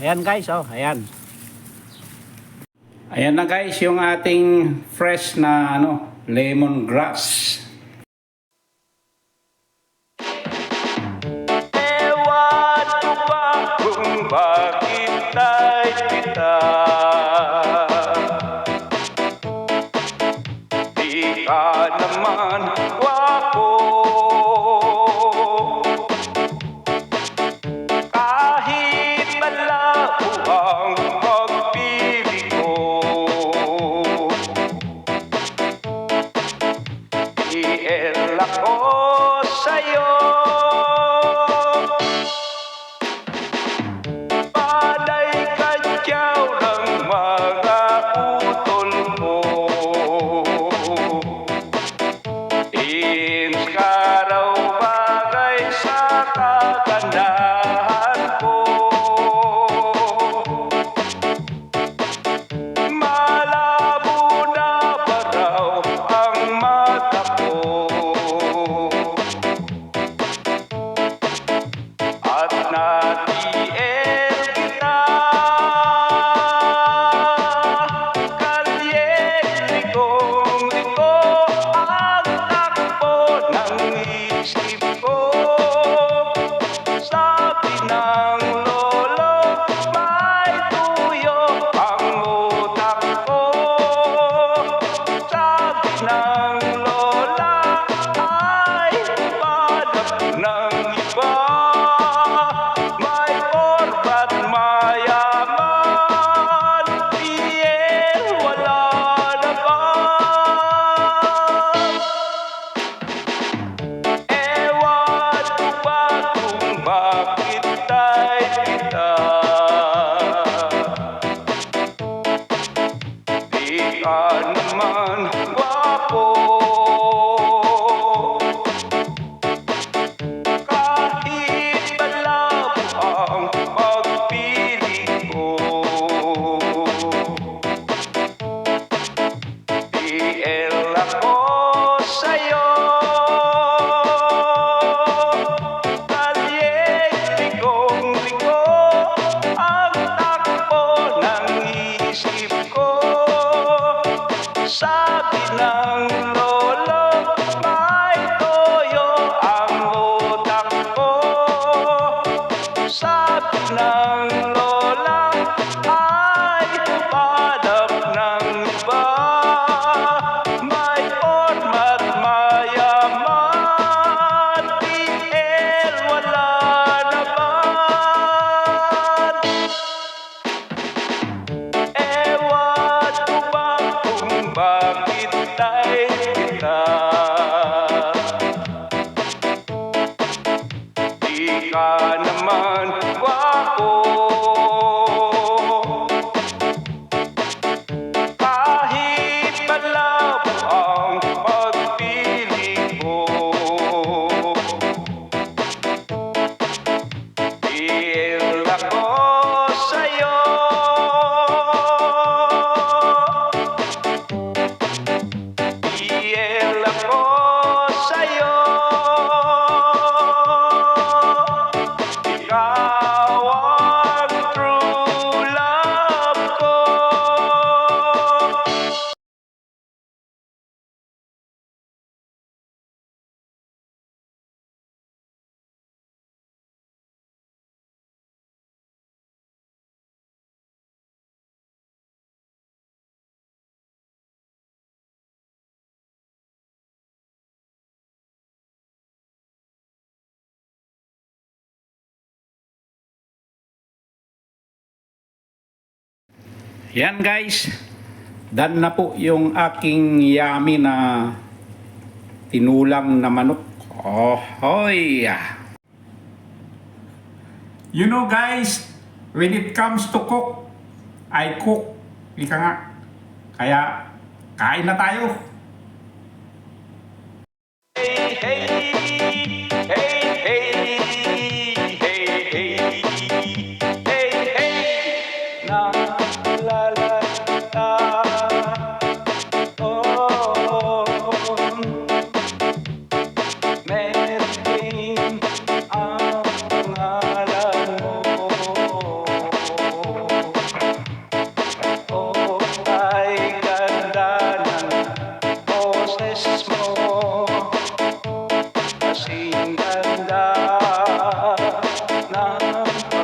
Ayan guys, oh, ayan. Ayan na guys, yung ating fresh na ano, lemongrass. Ewan ko ba kung bakit tayo kita Di ka naman long orbat mayaman Piel wala na ba? Ewan ko ba kita naman gwapo Di Yan guys, done na po yung aking yummy na tinulang na manok. Oh, hoy! You know guys, when it comes to cook, I cook. Ika nga. Kaya, kain na tayo. Hey, hey,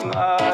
Um, uh,